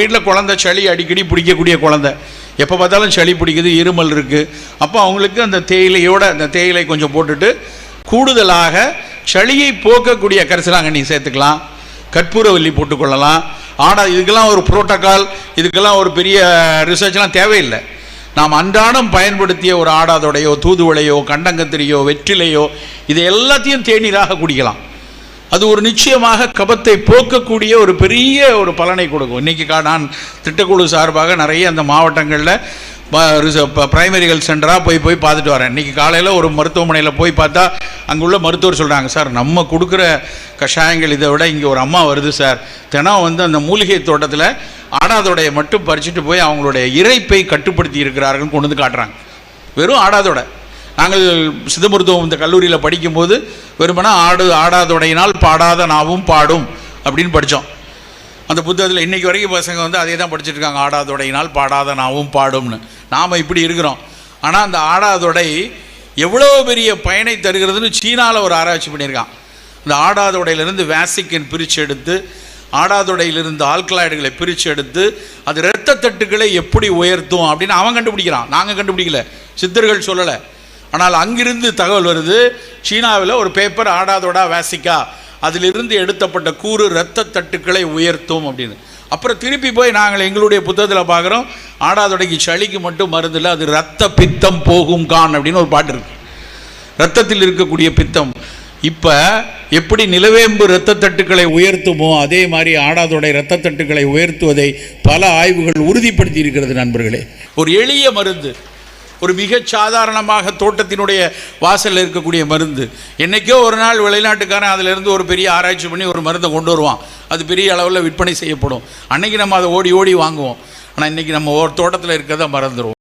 வீட்டில் குழந்த சளி அடிக்கடி பிடிக்கக்கூடிய குழந்த. எப்போ பார்த்தாலும் சளி பிடிக்குது இருமல் இருக்குது அப்போ அவங்களுக்கு அந்த தேயிலையோட அந்த தேயிலை கொஞ்சம் போட்டுட்டு கூடுதலாக சளியை போக்கக்கூடிய கரிசலாங்கண்ணி சேர்த்துக்கலாம். கற்பூரவல்லி போட்டுக்கொள்ளலாம் ஆனால் இதுக்கெல்லாம் ஒரு புரோட்டோக்கால் இதுக்கெல்லாம் ஒரு பெரிய ரிசர்ச்லாம் தேவையில்லை. நாம் அன்றாடம் பயன்படுத்திய ஒரு ஆடாதோடையோ தூதுவளையோ கண்டங்கத்திரியோ வெற்றிலையோ இதை எல்லாத்தையும் தேநீராக குடிக்கலாம். அது ஒரு நிச்சயமாக கபத்தை போக்கக்கூடிய ஒரு பெரிய ஒரு பலனை கொடுக்கும். இன்றைக்கி கா நான் திட்டக்குழு சார்பாக நிறைய அந்த மாவட்டங்களில் பிரைமரி ஹெல்த் சென்டராக போய் போய் பார்த்துட்டு வரேன். இன்றைக்கி காலையில் ஒரு மருத்துவமனையில் போய் பார்த்தா அங்கே உள்ள மருத்துவர் சொல்கிறாங்க சார் நம்ம கொடுக்குற கஷாயங்கள் இதை விட இங்கே ஒரு அம்மா வருது சார். தினம் வந்து அந்த மூலிகை தோட்டத்தில் ஆடாதோடைய மட்டும் பறிச்சுட்டு போய் அவங்களுடைய இறைப்பை கட்டுப்படுத்தி இருக்கிறார்கள் கொண்டு வந்து காட்டுறாங்க. வெறும் ஆடாதோட. நாங்கள் சித்த மருத்துவம் இந்த கல்லூரியில் படிக்கும்போது வெறுமனா ஆடு ஆடாதொடையினால் பாடாத நாவும் பாடும் அப்படின்னு படித்தோம் அந்த புத்தகத்தில் இன்றைக்கி வரைக்கும் பசங்க வந்து அதே தான் படிச்சுட்டு ஆடாதுடையினால் ஆடாதொடையினால் பாடாத நாவும் பாடும்னு. நாம் இப்படி இருக்கிறோம். ஆனால் அந்த ஆடாதொடை எவ்வளோ பெரிய பயனை தருகிறதுன்னு சீனாவில் ஒரு ஆராய்ச்சி பண்ணியிருக்கான். இந்த ஆடாதொடையிலிருந்து வேசிக்கன் பிரித்து எடுத்து ஆடாதொடையிலிருந்து ஆல்கலாய்டுகளை பிரித்து எடுத்து அது இரத்த தட்டுக்களை எப்படி உயர்த்தும் அப்படின்னு அவன் கண்டுபிடிக்கிறான். நாங்கள் கண்டுபிடிக்கல. சித்தர்கள் சொல்லலை. ஆனால் அங்கிருந்து தகவல் வருது சீனாவில் ஒரு பேப்பர் ஆடாதோடா வேசிக்கா. அதிலிருந்து எடுத்தப்பட்ட கூறு இரத்த தட்டுக்களை உயர்த்தும் அப்படின்னு. அப்புறம் திருப்பி போய் நாங்கள் எங்களுடைய புத்தகத்தில் பார்க்குறோம் ஆடாதொடைக்கு சளிக்கு மட்டும் மருந்தில் அது ரத்த பித்தம் போகும் கான் அப்படின்னு ஒரு பாட்டு இருக்கு. ரத்தத்தில் இருக்கக்கூடிய பித்தம். இப்போ எப்படி நிலவேம்பு இரத்த தட்டுக்களை உயர்த்துமோ அதே மாதிரி ஆடாதொடை இரத்த தட்டுக்களை உயர்த்துவதை பல ஆய்வுகள் உறுதிப்படுத்தி இருக்கிறது நண்பர்களே. ஒரு எளிய மருந்து. ஒரு மிக சாதாரணமாக தோட்டத்தினுடைய வாசலில் இருக்கக்கூடிய மருந்து. என்னைக்கோ ஒரு நாள் வெளிநாட்டுக்காரன் அதிலிருந்து ஒரு பெரிய ஆராய்ச்சி பண்ணி ஒரு மருந்தை கொண்டு வருவான். அது பெரிய அளவில் விற்பனை செய்யப்படும். அன்னைக்கு நம்ம அதை ஓடி ஓடி வாங்குவோம். ஆனால் இன்னைக்கு நம்ம ஒரு தோட்டத்தில் இருக்கிறத மறந்துடுவோம்